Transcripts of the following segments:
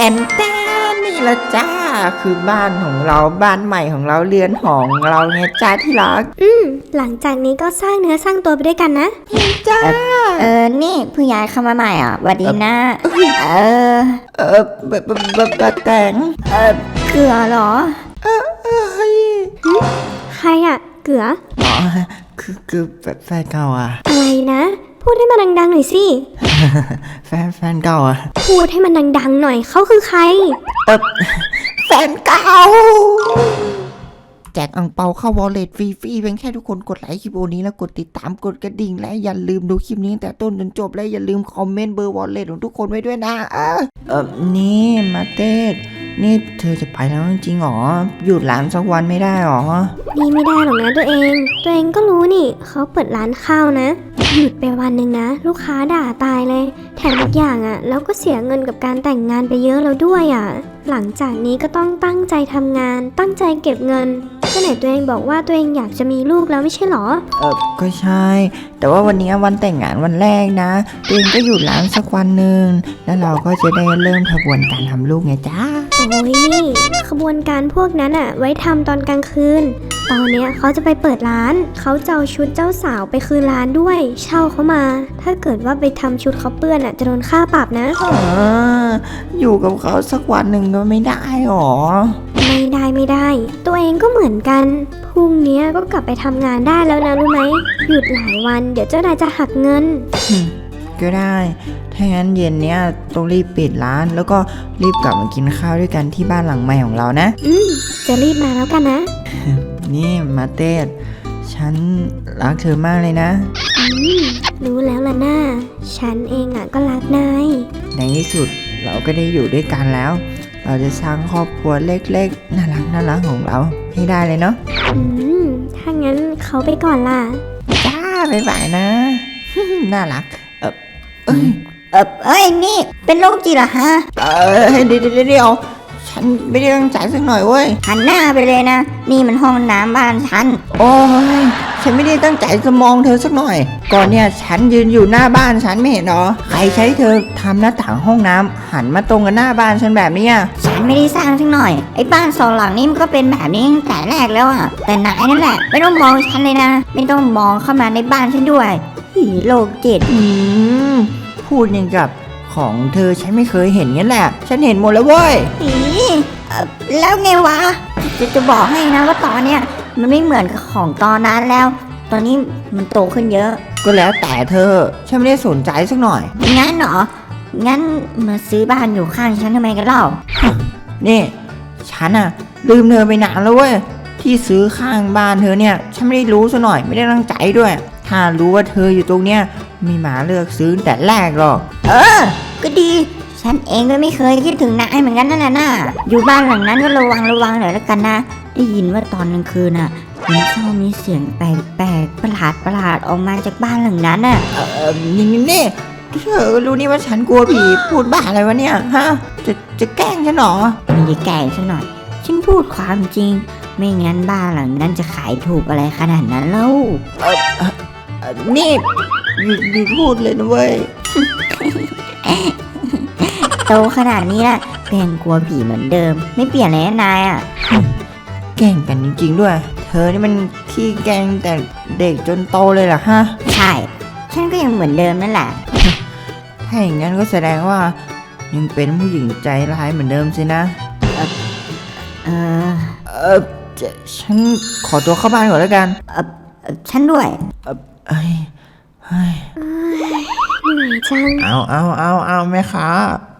แต่นแต่นี่ละจ้า คือบ้านของเราบ้านใหม่ของเราเรือนหอของเราไงจ้าที่รักอืมหลังจากนี้ก็สร้างเนื้อสร้างตัวไปด้วยกันนะ จ้า เออ นี่เพิ่งย้ายเข้ามาใหม่อะหวัดดีนะ เออ เออแบบแบบแบบแต่งเออ เกลือเหรอเฮ้ยใครอะเกืออ๋อคือคือแฟนแฟนเก่าอะ อะไรนะ พูดให้มันดังๆหน่อยสิ แฟนแฟนเก่าอะพูดให้มันดังๆหน่อยเขาคือใคร เออแฟนเก่า แจกอังเปาเข้าวอลเล็ตฟรีๆเพียงแค่ทุกคนกดไลค์คลิปโอนี้แล้วกดติดตามกดกระดิ่ง และอย่าลืมดูคลิปนี้ตั้งแต่ต้นจนจบและอย่าลืมคอมเมนต์เบอร์วอลเล็ตของทุกคนไว้ด้วยนะ เออเออนี่มาเต้ นี่เธอจะไปแล้วจริงๆหรอ หยุดร้านสักวันไม่ได้หรอ นี่ไม่ได้หรอกนะตัวเอง ตัวเองก็รู้นี่เขาเปิดร้านข้าวนะ หยุดไปวันหนึ่งนะ ลูกค้าด่าตายเลย แถมอีกอย่างอะ่ะแล้วก็เสียเงินกับการแต่งงานไปเยอะแล้วด้วยอะ่ะ หลังจากนี้ก็ต้องตั้งใจทำงาน ตั้งใจเก็บเงินก็ไหนตัวเองบอกว่าตัวเองอยากจะมีลูกแล้วไม่ใช่หรอ เออก็ใช่ แต่ว่าวันนี้วันแต่งงานวันแรกนะ ตัวเองก็หยุดร้านสักวันหนึ่งแล้วเราก็จะได้เริ่มขบวนการทำลูกไงจ้า โอ้ยนี่ขบวนการพวกนั้นอะไว้ทำตอนกลางคืน ตอนเนี้ยเขาจะไปเปิดร้าน เขาจะเอาชุดเจ้าสาวไปคืนร้านด้วย เช่าเขามา ถ้าเกิดว่าไปทำชุดเขาเปื้อนอะจะโดนค่าปรับนะ เอออยู่กับเขาสักวันหนึ่งก็ไม่ได้หรอ ไม่ได้ไม่ได้ ตัวเองก็เหมือนกัน พรุ่งเนี้ยก็กลับไปทำงานได้แล้วนะรู้ไหม หยุดหลายวัน เดี๋ยวเจ้านายจะหักเงิน ก็ได้ ถ้างั้นเย็นเนี้ยต้องรีบปิดร้าน แล้วก็รีบกลับมากินข้าวด้วยกันที่บ้านหลังใหม่ของเรานะ อืม จะรีบมาแล้วกันนะ นี่มาเต้ฉันรักเธอมากเลยนะ อืม รู้แล้วล่ะน้าฉันเองอะก็รักนาย ในที่สุดเราก็ได้อยู่ด้วยกันแล้ว เราจะสร้างครอบครัวเล็กๆ น่ารักน่ารักของเราให้ได้เลยเนาะอืม ถ้างั้นเขาไปก่อนล่ะ จ้าบ๊ายบายนะ น่ารัก เออเอ้ยเออเอ้ยนี่ เป็นโรคจิตเหรอฮะ เออเดี๋ยวเดี๋ยวเดี๋ยวฉันไม่ได้ตั้งใจสักหน่อยเว้ย หันหน้าไปเลยนะ นี่มันห้องน้ำบ้านฉัน โอ้ย ฉันไม่ได้ตั้งใจจะมองเธอสักหน่อย ก่อนเนี่ยฉันยืนอยู่หน้าบ้านฉันไม่เห็นเหรอ ใครใช้เธอทำหน้าต่างห้องน้ำหันมาตรงกับหน้าบ้านฉันแบบเนี้ยฉันไม่ได้สร้างสักหน่อย ไอ้บ้านสองหลังนี้มันก็เป็นแบบนี้ตั้งแต่แรกแล้วอะแต่นายนั่นแหละ ไม่ต้องมองฉันเลยนะ ไม่ต้องมองเข้ามาในบ้านฉันด้วย หีโรคจิตอืมพูดอย่างกับของเธอฉันไม่เคยเห็นงั้นแหละ ฉันเห็นหมดแล้วเว้ยอีเอ่อแล้วไงวะ จะจะบอกให้นะว่าตอนเนี้ยมันไม่เหมือนกับของตอนนั้นแล้ว ตอนนี้มันโตขึ้นเยอะ ก็แล้วแต่เธอ ฉันไม่ได้สนใจสักหน่อย งั้นเหรอ งั้นมาซื้อบ้านอยู่ข้างฉันทำไมกันเล่า นี่ฉันอะลืมเธอไปนานแล้วเว้ยที่ซื้อข้างบ้านเธอเนี่ย ฉันไม่ได้รู้ซะหน่อยไม่ได้ตั้งใจด้วย ถ้ารู้ว่าเธออยู่ตรงเนี้ยมีหมาเลือกซื้อตั้งแต่แรกหรอก เออ ก็ดี ฉันเองก็ไม่เคยคิดถึงนายเหมือนกันนั่นแหละนะอยู่บ้านหลังนั้นก็ระวังระวังหน่อยแล้วกันนะ ได้ยินว่าตอนกลางคืนน่ะมันชอบมีเสียงแปลกๆประหลาดประหลาดๆออกมาจากบ้านหลังนั้นน่ะ เออนี่นี่นี่เธอก็รู้นี่ว่าฉันกลัวผีพูดบ้าอะไรวะเนี่ยฮะ จะจะแกล้งฉันเหรอไม่ได้แกล้งซะหน่อย ฉันพูดความจริง ไม่งั้นบ้านหลังนั้นจะขายถูกอะไรขนาดนั้นเล่าเอ่อ นี่หยุดหยุดพูดเลยนะเว้ย โตขนาดนี้ละก็ยังกลัวผีเหมือนเดิม ไม่เปลี่ยนเลยนะนายอะ แกล้งกันจริงๆด้วย เธอนี่มันขี้แกล้งแต่เด็กจนโตเลยเหรอฮะ ใช่ ฉันก็ยังเหมือนเดิมนั่นแหละ ถ้าอย่างนั้นก็แสดงว่า ยังเป็นผู้หญิงใจร้ายเหมือนเดิมสินะ เออ เออจะฉันขอตัวเข้าบ้านก่อนแล้วกัน เอ่อ ฉันด้วยเอ้ยเฮ้ยเหนื่อยจัง เอาเอาเอาเอาแม่ค้า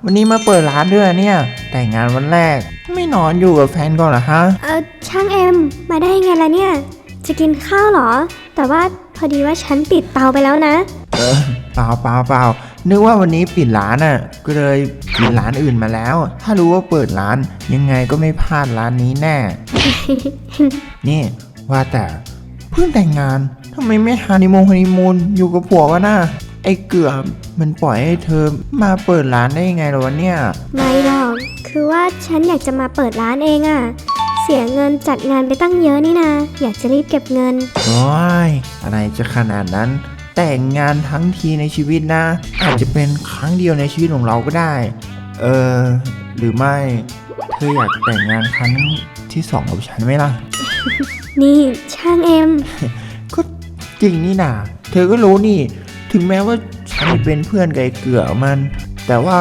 วันนี้มาเปิดร้านด้วยเนี่ย แต่งงานวันแรก ไม่นอนอยู่กับแฟนก่อนเหรอฮะ เออช่างเอ็ม มาได้ไงล่ะเนี่ย จะกินข้าวเหรอ แต่ว่าพอดีว่าฉันปิดเตาไปแล้วนะ เออเปล่าเปล่าเปล่านึกว่าวันนี้ปิดร้านอะ ก็เลยกินร้านอื่นมาแล้ว ถ้ารู้ว่าเปิดร้านยังไงก็ไม่พลาดร้านนี้แน่ นี่ว่าแต่เพิ่งแต่งงานทำไมไม่ฮันนีมูนฮันนีมูนอยู่กับผัววะน่ะไอ้เกือบมันปล่อยให้เธอมาเปิดร้านได้ยังไงล่ะวะเนี่ย ไม่หรอก คือว่าฉันอยากจะมาเปิดร้านเองอะเสียเงินจัดงานไปตั้งเยอะนี่นะอยากจะรีบเก็บเงิน โอ้ย อะไรจะขนาดนั้น แต่งงานทั้งทีในชีวิตนะ อาจจะเป็นครั้งเดียวในชีวิตของเราก็ได้ เออ หรือไม่ เธออยากแต่งงานครั้งที่สองกับฉันไหมล่ะ นี่ช่างเอ็ม ก็จริงนี่นาเธอก็รู้นี่ ถึงแม้ว่าฉันเป็นเพื่อนกับไอ้เกือมัน แต่ว่า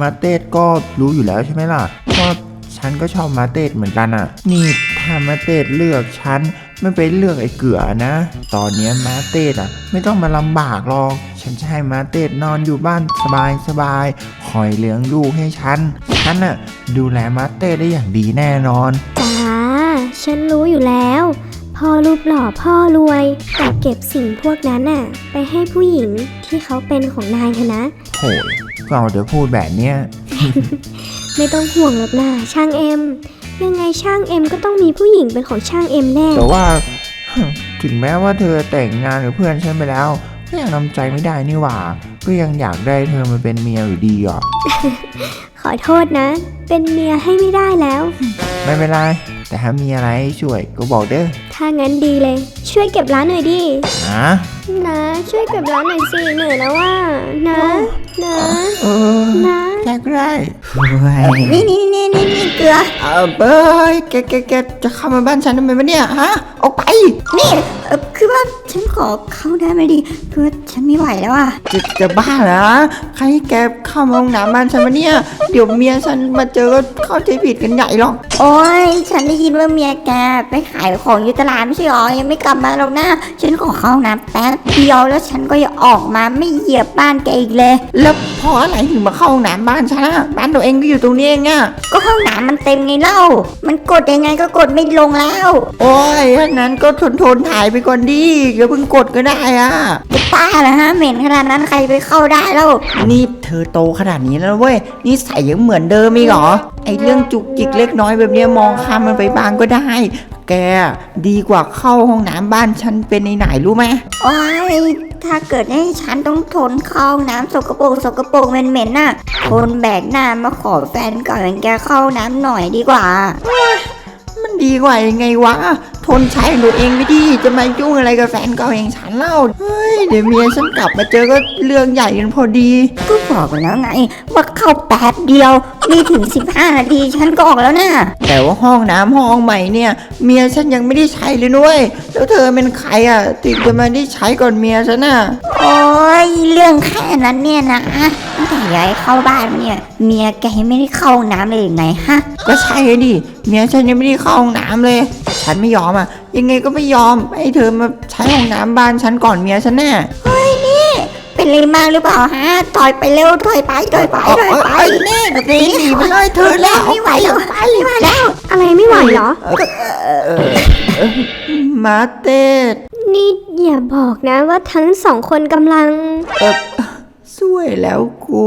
มาเต้ก็รู้อยู่แล้วใช่ไหมล่ะว่าฉันก็ชอบมาเต้เหมือนกันอะ่ะ นี่ถ้ามาเต้เลือกฉันไม่ไปเลือกไอ้เกือนะ ตอนนี้มาเต้อะไม่ต้องมาลำบากหรอก ฉันจะให้มาเต้นอนอยู่บ้านสบายสบายคอยเลี้ยงลูกให้ฉัน ฉันอะดูแลมาเต้ได้อย่างดีแน่นอน ฉันรู้อยู่แล้ว พ่อรูปหล่อพ่อรวย แต่เก็บสิ่งพวกนั้นน่ะ ไปให้ผู้หญิงที่เขาเป็นของนายเถอะนะ โหยก็เอาแต่พูดแบบเนี้ย ไม่ต้องห่วงหรอกนะช่างเอ็ม ยังไงช่างเอ็มก็ต้องมีผู้หญิงเป็นของช่างเอ็มแน่ แต่ว่า ถึงแม้ว่าเธอแต่งงานกับเพื่อนฉันไปแล้ว ก็ยังทำใจไม่ได้นี่หว่า ก็ยังอยากได้เธอมาเป็นเมียอยู่ดีอะขอโทษนะ เป็นเมียให้ไม่ได้แล้ว ไม่เป็นไร แต่ถ้ามีอะไรให้ช่วยก็บอกเด้อถ้างั้นดีเลย ช่วยเก็บร้านหน่อยดิ นะ นะ ช่วยเก็บร้านหน่อยสิเหนื่อยแล้วว่า นะ นะ เออนะแกก็ได้นี่นี่นี่นี่นี่เกลือ เออเบ้ยแกแกแกจะเข้ามาบ้านฉันทำไมวะเนี่ยฮะ ออกไป นี่เออคือว่าฉันขอเข้าได้ไหมดิคือว่าฉันไม่ไหวแล้วอะ จะจะบ้าเหรอใครให้แกเข้ามาห้องน้ำบ้านฉันวะเนี่ย เดี๋ยวเมียฉันมาเจอก็เข้าใจผิดกันใหญ่หรอก โอ้ย ฉันได้ยินว่าเมียแกไปขายของอยู่ตลาดไม่ใช่หรอ ยังไม่กลับมาหรอกนะ ฉันขอเข้าห้องน้ำแป๊บเดียวแล้วฉันก็จะออกมาไม่เหยียบบ้านแกอีกเลย แล้วเพราะอะไรถึงมาเข้าห้องน้ำบ้านฉันอะบ้านตัวเองก็อยู่ตรงนี้เองอะก็ห้องน้ำมันเต็มไงเล่า มันกดยังไงก็กดไม่ลงแล้ว โอ้ยถ้างั้นก็ทนทนๆถ่ายไปก่อนดิอย่าเพิ่งกดก็ได้อะจะป้าเหรอฮะเหม็นขนาดนั้นใครไปเข้าได้แล้วนี่เธอโตขนาดนี้แล้วเว้ยนี่ใส่ยังเหมือนเดิมอีกเหรอไอเรื่องจุกจิกเล็กน้อยแบบเนี้ยมองข้ามมันไปบ้างก็ได้ แกดีกว่าเข้าห้องน้ำบ้านฉันเป็นในไหนๆรู้ไหมโอ้ยถ้าเกิดให้ฉันต้องทนเข้าห้องน้ำสกปรกสกปรกเหม็นๆน่ะคนแบกหน้ามาขอแฟนก่อนแกเข้าน้ำหน่อยดีกว่ามันดีกว่ายังไงวะ ทนใช้ของตัวเองไม่ดีจะมายุ่งอะไรกับแฟนเก่าอย่างฉันเล่าเฮ้ยเดี๋ยวเมียฉันกลับมาเจอก็เรื่องใหญ่กันพอดี ก็บอกไปแล้วไง ว่าเข้าแป๊บเดียวไม่ถึง 15 นาทีฉันก็ออกแล้วนะแต่ว่าห้องน้ำห้องใหม่เนี่ย เมียฉันยังไม่ได้ใช้เลยนุ้ยแล้วเธอเป็นใครอะติดจะมาได้ใช้ก่อนเมียฉันอะโอ้ ยเรื่องแค่นั้นเนี่ยนะตั้งแต่ย้ายเข้าบ้านเนี่ย เมียแกยังไม่ได้เข้าห้องน้ำเลยหรือไงฮะ ก็ใช่ดิเมียฉันยังไม่ได้เข้าห้องน้ำเลย ฉันไม่ยอมอะ ยังไงก็ไม่ยอมให้เธอมาใช้ห้องน้ำบ้านฉันก่อนเมียฉันแน่เป็นอะไรมากหรือเปล่าฮะถอยไปเร็วถอยไปถอยไปถอยไปแน่ก็ตีหนีไปเลยเธอแล้วไม่ไหวแล้วไม่ไหวแล้ว อะไรไม่ไหวเหรอ มาเต้ นี่ อย่าบอกนะว่าทั้งสองคนกำลัง เออสวยแล้วกู